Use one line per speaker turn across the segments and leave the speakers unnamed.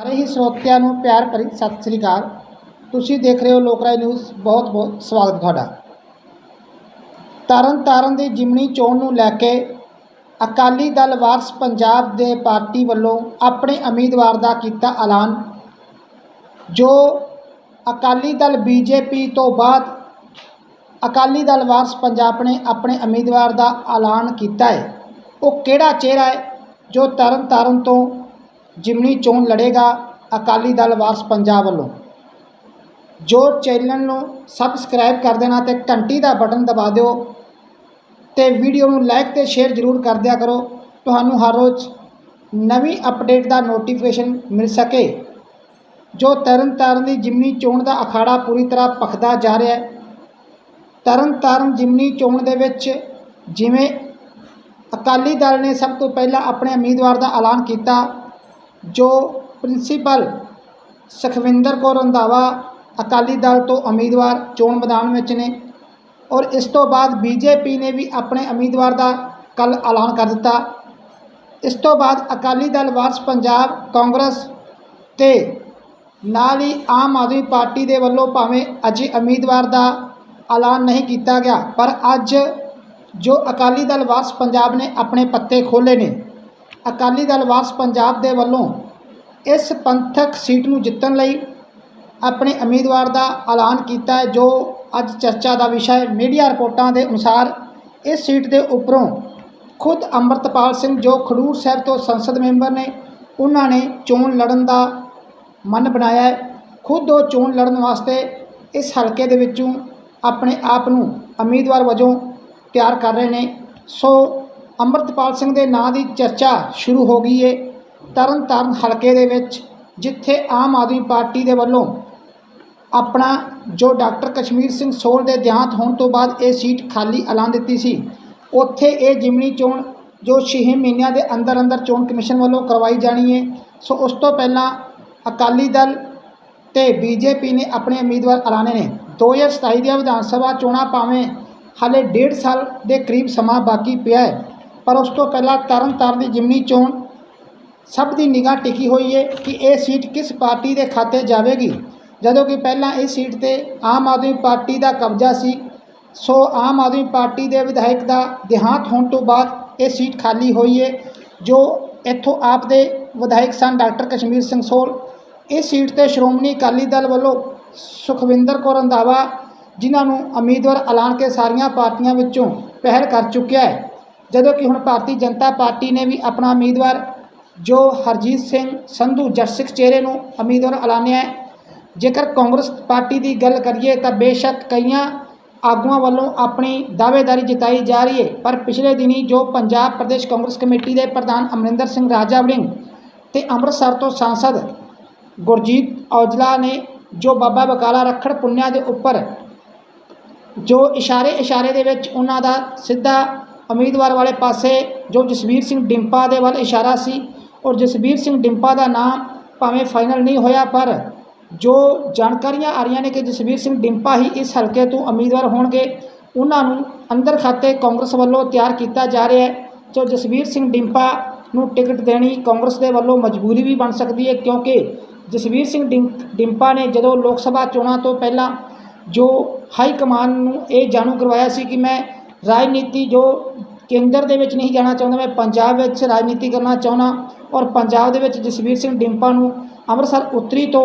ਸਾਰੇ ਹੀ ਸਰੋਤਿਆਂ ਨੂੰ ਪਿਆਰ ਭਰੀ ਸਤਿ ਸ੍ਰੀ ਅਕਾਲ। ਤੁਸੀਂ ਦੇਖ ਰਹੇ ਹੋ ਲੋਕਰਾਏ ਨਿਊਜ਼। ਬਹੁਤ ਬਹੁਤ ਸਵਾਗਤ ਤੁਹਾਡਾ। ਤਰਨ ਤਾਰਨ ਦੀ ਜਿਮਣੀ ਚੋਣ ਨੂੰ ਲੈ ਕੇ ਅਕਾਲੀ ਦਲ ਵਾਰਸ ਪੰਜਾਬ ਦੇ ਪਾਰਟੀ ਵੱਲੋਂ ਆਪਣੇ ਉਮੀਦਵਾਰ ਦਾ ਕੀਤਾ ਐਲਾਨ, ਜੋ ਅਕਾਲੀ ਦਲ ਬੀਜੇਪੀ ਤੋਂ ਬਾਅਦ ਅਕਾਲੀ ਦਲ ਵਾਰਸ ਪੰਜਾਬ ਨੇ ਆਪਣੇ ਉਮੀਦਵਾਰ ਦਾ ਐਲਾਨ ਕੀਤਾ ਹੈ। ਉਹ ਕਿਹੜਾ ਚਿਹਰਾ ਹੈ ਜੋ ਤਰਨ ਤਾਰਨ ਤੋਂ ਜਿਮਣੀ ਚੋਣ ਲੜੇਗਾ ਅਕਾਲੀ ਦਲ ਵਾਰਸ ਪੰਜਾਬ ਵੱਲੋਂ। ਜੋ ਚੈਨਲ ਨੂੰ ਸਬਸਕ੍ਰਾਈਬ ਕਰ ਦੇਣਾ ਤੇ ਘੰਟੀ ਦਾ ਬਟਨ ਦਬਾ ਦਿਓ ਤੇ ਵੀਡੀਓ ਨੂੰ ਲਾਈਕ ਤੇ ਸ਼ੇਅਰ ਜ਼ਰੂਰ ਕਰ ਦਿਆ ਕਰੋ। ਤੁਹਾਨੂੰ ਹਰ ਰੋਜ਼ ਨਵੀਂ ਅਪਡੇਟ ਦਾ ਨੋਟੀਫਿਕੇਸ਼ਨ ਮਿਲ ਸਕੇ। ਜੋ ਤਰਨਤਾਰਨ ਦੀ ਜਿਮਨੀ ਚੋਣ ਦਾ ਅਖਾੜਾ ਪੂਰੀ ਤਰ੍ਹਾਂ ਭਖਦਾ ਜਾ ਰਿਹਾ ਹੈ ਤਰਨ ਤਾਰਨ ਜਿਮਨੀ ਚੋਣ ਦੇ ਵਿੱਚ ਜਿਵੇਂ ਅਕਾਲੀ ਦਲ ਨੇ ਸਭ ਤੋਂ ਪਹਿਲਾਂ ਆਪਣੇ ਉਮੀਦਵਾਰ ਦਾ ਐਲਾਨ ਕੀਤਾ ਜੋ ਪ੍ਰਿੰਸੀਪਲ ਸੁਖਵਿੰਦਰ ਕੌਰ ਰੰਧਾਵਾ ਅਕਾਲੀ ਦਲ ਤੋਂ ਉਮੀਦਵਾਰ ਚੋਣ ਮੈਦਾਨ ਵਿੱਚ ਨੇ ਔਰ ਇਸ ਤੋਂ ਬਾਅਦ ਬੀਜੇਪੀ ਨੇ ਵੀ ਆਪਣੇ ਉਮੀਦਵਾਰ ਦਾ ਕੱਲ ਐਲਾਨ ਕਰ ਦਿੱਤਾ। ਇਸ ਤੋਂ ਬਾਅਦ ਅਕਾਲੀ ਦਲ ਵਾਰਸ ਪੰਜਾਬ, ਕਾਂਗਰਸ ਤੇ ਨਾਲ ਹੀ ਆਮ ਆਦਮੀ ਪਾਰਟੀ ਦੇ ਵੱਲੋਂ ਭਾਵੇਂ ਅਜੇ ਉਮੀਦਵਾਰ ਦਾ ਐਲਾਨ ਨਹੀਂ ਕੀਤਾ ਗਿਆ, ਪਰ ਅੱਜ ਜੋ ਅਕਾਲੀ ਦਲ ਵਾਰਸ ਪੰਜਾਬ ਨੇ ਆਪਣੇ ਪੱਤੇ ਖੋਲ੍ਹੇ ਨੇ ਅਕਾਲੀ ਦਲ ਵਾਰਸ ਪੰਜਾਬ ਦੇ ਵੱਲੋਂ ਇਸ ਪੰਥਕ ਸੀਟ ਨੂੰ ਜਿੱਤਣ ਲਈ ਆਪਣੇ ਉਮੀਦਵਾਰ ਦਾ ਐਲਾਨ ਕੀਤਾ ਹੈ, ਜੋ ਅੱਜ ਚਰਚਾ ਦਾ ਵਿਸ਼ਾ ਹੈ। ਮੀਡੀਆ ਰਿਪੋਰਟਾਂ ਦੇ ਅਨੁਸਾਰ ਇਸ ਸੀਟ ਦੇ ਉੱਪਰੋਂ ਖੁਦ ਅੰਮ੍ਰਿਤਪਾਲ ਸਿੰਘ ਜੋ ਖਡੂਰ ਸਾਹਿਬ ਤੋਂ ਸੰਸਦ ਮੈਂਬਰ ਨੇ, ਉਹਨਾਂ ਨੇ ਚੋਣ ਲੜਨ ਦਾ ਮਨ ਬਣਾਇਆ ਹੈ। ਖੁਦ ਉਹ ਚੋਣ ਲੜਨ ਵਾਸਤੇ ਇਸ ਹਲਕੇ ਦੇ ਵਿੱਚੋਂ ਆਪਣੇ ਆਪ ਨੂੰ ਉਮੀਦਵਾਰ ਵਜੋਂ ਤਿਆਰ ਕਰ ਰਹੇ ਨੇ। ਸੋ ਅੰਮ੍ਰਿਤਪਾਲ ਸਿੰਘ ਦੇ ਨਾਂ ਦੀ ਚਰਚਾ ਸ਼ੁਰੂ ਹੋ ਗਈ ਏ ਤਰਨਤਾਰਨ ਹਲਕੇ ਦੇ ਵਿੱਚ, ਜਿੱਥੇ ਆਮ ਆਦਮੀ ਪਾਰਟੀ ਦੇ ਵੱਲੋਂ ਆਪਣਾ ਜੋ ਡਾਕਟਰ ਕਸ਼ਮੀਰ ਸਿੰਘ ਸੋਲ ਦੇ ਦੇਹਾਂਤ ਹੋਣ ਤੋਂ ਬਾਅਦ ਇਹ ਸੀਟ ਖਾਲੀ ਐਲਾਨ ਦਿੱਤੀ ਸੀ, ਉੱਥੇ ਇਹ ਜਿਮਨੀ ਚੋਣ ਜੋ 6 ਮਹੀਨਿਆਂ ਦੇ ਅੰਦਰ ਅੰਦਰ ਚੋਣ ਕਮਿਸ਼ਨ ਵੱਲੋਂ ਕਰਵਾਈ ਜਾਣੀ ਹੈ ਸੋ ਉਸ ਤੋਂ ਪਹਿਲਾਂ ਅਕਾਲੀ ਦਲ ਤੇ ਬੀਜੇਪੀ ਨੇ ਆਪਣੇ ਉਮੀਦਵਾਰ ਐਲਾਨੇ ਨੇ। 2027 ਦੀਆਂ ਵਿਧਾਨ ਸਭਾ ਚੋਣਾਂ ਭਾਵੇਂ ਹਾਲੇ ਡੇਢ ਸਾਲ ਦੇ ਕਰੀਬ ਸਮਾਂ ਬਾਕੀ ਪਿਆ ਹੈ ਪਰ ਉਸ ਤੋਂ ਪਹਿਲਾਂ ਤਰਨ ਤਾਰਨ ਦੀ ਜਿਮਨੀ ਚੋਣ ਸਭ ਦੀ ਨਿਗਾਹ ਟਿਕੀ ਹੋਈ ਹੈ ਕਿ ਇਹ ਸੀਟ ਕਿਸ ਪਾਰਟੀ ਦੇ ਖਾਤੇ ਜਾਵੇਗੀ। ਜਦੋਂ ਕਿ ਪਹਿਲਾਂ ਇਸ ਸੀਟ ਤੇ ਆਮ ਆਦਮੀ ਪਾਰਟੀ ਦਾ ਕਬਜ਼ਾ ਸੀ, ਸੋ ਆਮ ਆਦਮੀ ਪਾਰਟੀ ਦੇ ਵਿਧਾਇਕ ਦਾ ਦੇਹਾਂਤ ਹੋਣ ਤੋਂ ਬਾਅਦ ਇਹ ਸੀਟ ਖਾਲੀ ਹੋਈ ਹੈ ਜੋ ਇੱਥੋਂ ਆਪ ਦੇ ਵਿਧਾਇਕ ਸਨ ਡਾਕਟਰ ਕਸ਼ਮੀਰ ਸਿੰਘ ਸੋਲ। ਇਸ ਸੀਟ ਤੇ ਸ਼੍ਰੋਮਣੀ ਅਕਾਲੀ ਦਲ ਵੱਲੋਂ ਸੁਖਵਿੰਦਰ ਕੌਰ ਰੰਧਾਵਾ, ਜਿਨ੍ਹਾਂ ਨੂੰ ਉਮੀਦਵਾਰ ਐਲਾਨ ਕੇ ਸਾਰੀਆਂ ਪਾਰਟੀਆਂ ਵਿੱਚੋਂ ਪਹਿਲ ਕਰ ਚੁੱਕਿਆ ਹੈ ਜਦੋਂ ਕਿ ਹੁਣ ਭਾਰਤੀ ਜਨਤਾ ਪਾਰਟੀ ਨੇ ਵੀ ਆਪਣਾ ਉਮੀਦਵਾਰ ਜੋ ਹਰਜੀਤ ਸਿੰਘ ਸੰਧੂ ਜੱਟਸਿੱਖ ਚਿਹਰੇ ਨੂੰ ਉਮੀਦਵਾਰ ਐਲਾਨਿਆ ਹੈ। ਜੇਕਰ ਕਾਂਗਰਸ ਪਾਰਟੀ ਦੀ ਗੱਲ ਕਰੀਏ ਤਾਂ ਬੇਸ਼ੱਕ ਕਈਆਂ ਆਗੂਆਂ ਵੱਲੋਂ ਆਪਣੀ ਦਾਅਵੇਦਾਰੀ ਜਤਾਈ ਜਾ ਰਹੀ ਹੈ। ਪਰ ਪਿਛਲੇ ਦਿਨੀ ਜੋ ਪੰਜਾਬ ਪ੍ਰਦੇਸ਼ ਕਾਂਗਰਸ ਕਮੇਟੀ ਦੇ ਪ੍ਰਧਾਨ ਅਮਰਿੰਦਰ ਸਿੰਘ ਰਾਜਾ ਵੜਿੰਗ ਤੇ ਅੰਮ੍ਰਿਤਸਰ ਤੋਂ ਸਾਂਸਦ ਗੁਰਜੀਤ ਔਜਲਾ ਨੇ ਜੋ ਬਾਬਾ ਬਕਾਲਾ ਰੱਖੜ ਪੁੰਨਿਆ ਦੇ ਉੱਪਰ ਜੋ ਇਸ਼ਾਰੇ ਇਸ਼ਾਰੇ ਦੇ ਵਿੱਚ ਉਹਨਾਂ ਦਾ ਸਿੱਧਾ ਉਮੀਦਵਾਰ ਵਾਲੇ ਪਾਸੇ ਜੋ ਜਸਵੀਰ ਸਿੰਘ ਡਿੰਪਾ ਦੇ ਵੱਲ ਇਸ਼ਾਰਾ ਸੀ ਔਰ ਜਸਵੀਰ ਸਿੰਘ ਡਿੰਪਾ ਦਾ ਨਾਮ ਭਾਵੇਂ ਫਾਈਨਲ ਨਹੀਂ ਹੋਇਆ, ਪਰ ਜੋ ਜਾਣਕਾਰੀਆਂ ਆ ਰਹੀਆਂ ਨੇ ਕਿ ਜਸਵੀਰ ਸਿੰਘ ਡਿੰਪਾ ਹੀ ਇਸ ਹਲਕੇ ਤੋਂ ਉਮੀਦਵਾਰ ਹੋਣਗੇ, ਉਹਨਾਂ ਨੂੰ ਅੰਦਰ ਖਾਤੇ ਕਾਂਗਰਸ ਵੱਲੋਂ ਤਿਆਰ ਕੀਤਾ ਜਾ ਰਿਹਾ ਹੈ। ਜੋ ਜਸਵੀਰ ਸਿੰਘ ਡਿੰਪਾ ਨੂੰ ਟਿਕਟ ਦੇਣੀ ਕਾਂਗਰਸ ਦੇ ਵੱਲੋਂ ਮਜਬੂਰੀ ਵੀ ਬਣ ਸਕਦੀ ਹੈ, ਕਿਉਂਕਿ ਜਸਵੀਰ ਸਿੰਘ ਡਿੰ, ਡਿੰਪਾ ਨੇ ਜਦੋਂ ਲੋਕ ਸਭਾ ਚੋਣਾਂ ਤੋਂ ਪਹਿਲਾਂ ਜੋ ਹਾਈ ਕਮਾਨ ਨੂੰ ਇਹ ਜਾਣੂ ਕਰਵਾਇਆ ਸੀ ਕਿ ਮੈਂ ਰਾਜਨੀਤੀ ਜੋ ਕੇਂਦਰ ਦੇ ਵਿੱਚ ਨਹੀਂ ਜਾਣਾ ਚਾਹੁੰਦਾ, ਮੈਂ ਪੰਜਾਬ ਵਿੱਚ ਰਾਜਨੀਤੀ ਕਰਨਾ ਚਾਹੁੰਦਾ ਔਰ ਪੰਜਾਬ ਦੇ ਵਿੱਚ ਜਸਵੀਰ ਸਿੰਘ ਡਿੰਪਾ ਨੂੰ ਅੰਮ੍ਰਿਤਸਰ ਉੱਤਰੀ ਤੋਂ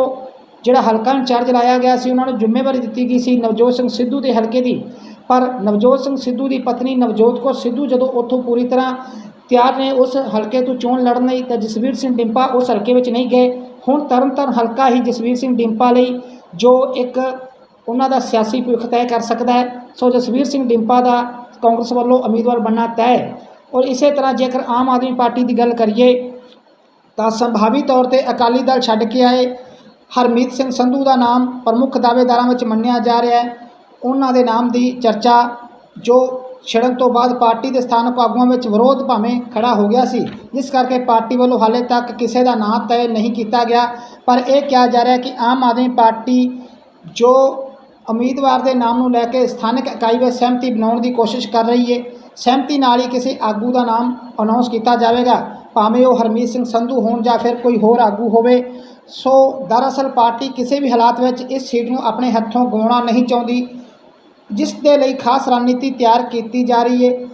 ਜਿਹੜਾ ਹਲਕਾ ਇੰਚਾਰਜ ਲਾਇਆ ਗਿਆ ਸੀ, ਉਹਨਾਂ ਨੂੰ ਜ਼ਿੰਮੇਵਾਰੀ ਦਿੱਤੀ ਗਈ ਸੀ ਨਵਜੋਤ ਸਿੰਘ ਸਿੱਧੂ ਦੇ ਹਲਕੇ ਦੀ। ਪਰ ਨਵਜੋਤ ਸਿੰਘ ਸਿੱਧੂ ਦੀ ਪਤਨੀ ਨਵਜੋਤ ਕੌਰ ਸਿੱਧੂ ਜਦੋਂ ਉੱਥੋਂ ਪੂਰੀ ਤਰ੍ਹਾਂ ਤਿਆਰ ਨੇ, ਉਸ ਹਲਕੇ ਤੋਂ ਚੋਣ ਲੜਨ ਲਈ ਤਾਂ ਜਸਵੀਰ ਸਿੰਘ ਡਿੰਪਾ ਉਸ ਹਲਕੇ ਵਿੱਚ ਨਹੀਂ ਗਏ। ਹੁਣ ਤਰਨਤਾਰਨ ਹਲਕਾ ਹੀ ਜਸਵੀਰ ਸਿੰਘ ਡਿੰਪਾ ਲਈ ਜੋ ਇੱਕ ਉਹਨਾਂ ਦਾ ਸਿਆਸੀ ਭਵਿੱਖ ਤੈਅ ਕਰ ਸਕਦਾ ਹੈ। ਸੋ ਜਸਵੀਰ ਸਿੰਘ ਡਿੰਪਾ ਦਾ ਕਾਂਗਰਸ ਵੱਲੋਂ ਉਮੀਦਵਾਰ ਬਣਨਾ ਤੈਅ ਔਰ ਇਸੇ ਤਰ੍ਹਾਂ ਜੇਕਰ ਆਮ ਆਦਮੀ ਪਾਰਟੀ ਦੀ ਗੱਲ ਕਰੀਏ, ਤਾਂ ਸੰਭਾਵੀ ਤੌਰ ਤੇ ਅਕਾਲੀ ਦਲ ਛੱਡ ਕੇ ਆਏ ਹਰਮੀਤ ਸਿੰਘ ਸੰਧੂ ਦਾ ਨਾਮ ਪ੍ਰਮੁੱਖ ਦਾਅਵੇਦਾਰਾਂ ਵਿੱਚ ਮੰਨਿਆ ਜਾ ਰਿਹਾ ਹੈ। ਉਹਨਾਂ ਦੇ ਨਾਮ ਦੀ ਚਰਚਾ ਜੋ ਛਿੜਨ ਤੋਂ ਬਾਅਦ ਪਾਰਟੀ ਦੇ ਸਥਾਨਕ ਆਗੂਆਂ ਵਿੱਚ ਵਿਰੋਧ ਭਾਵੇਂ ਖੜਾ ਹੋ ਗਿਆ ਸੀ, ਜਿਸ ਕਰਕੇ ਪਾਰਟੀ ਵੱਲੋਂ ਹਾਲੇ ਤੱਕ ਕਿਸੇ ਦਾ ਨਾਂ ਤੈਅ ਨਹੀਂ ਕੀਤਾ ਗਿਆ। ਪਰ ਇਹ ਕਿਹਾ ਜਾ ਰਿਹਾ ਕਿ ਆਮ ਆਦਮੀ ਪਾਰਟੀ ਜੋ ਉਮੀਦਵਾਰ ਦੇ ਨਾਮ ਨੂੰ ਲੈ ਕੇ ਸਥਾਨਕ ਇਕਾਈ ਵਿੱਚ ਸਹਿਮਤੀ ਬਣਾਉਣ ਦੀ ਕੋਸ਼ਿਸ਼ ਕਰ ਰਹੀ ਹੈ। ਸਹਿਮਤੀ ਨਾਲ ਹੀ ਕਿਸੇ ਆਗੂ ਦਾ ਨਾਮ ਅਨਾਉਂਸ ਕੀਤਾ ਜਾਵੇਗਾ। ਭਾਵੇਂ ਉਹ ਹਰਮੀਤ ਸਿੰਘ ਸੰਧੂ ਹੋਣ ਜਾਂ ਫਿਰ ਕੋਈ ਹੋਰ ਆਗੂ ਹੋਵੇ, ਸੋ ਦਰਅਸਲ ਪਾਰਟੀ ਕਿਸੇ ਵੀ ਹਾਲਾਤ ਵਿੱਚ ਇਸ ਸੀਟ ਨੂੰ ਆਪਣੇ ਹੱਥੋਂ ਗਵਾਉਣਾ ਨਹੀਂ ਚਾਹੁੰਦੀ, ਜਿਸ ਦੇ ਲਈ ਖਾਸ ਰਣਨੀਤੀ ਤਿਆਰ ਕੀਤੀ ਜਾ ਰਹੀ ਹੈ।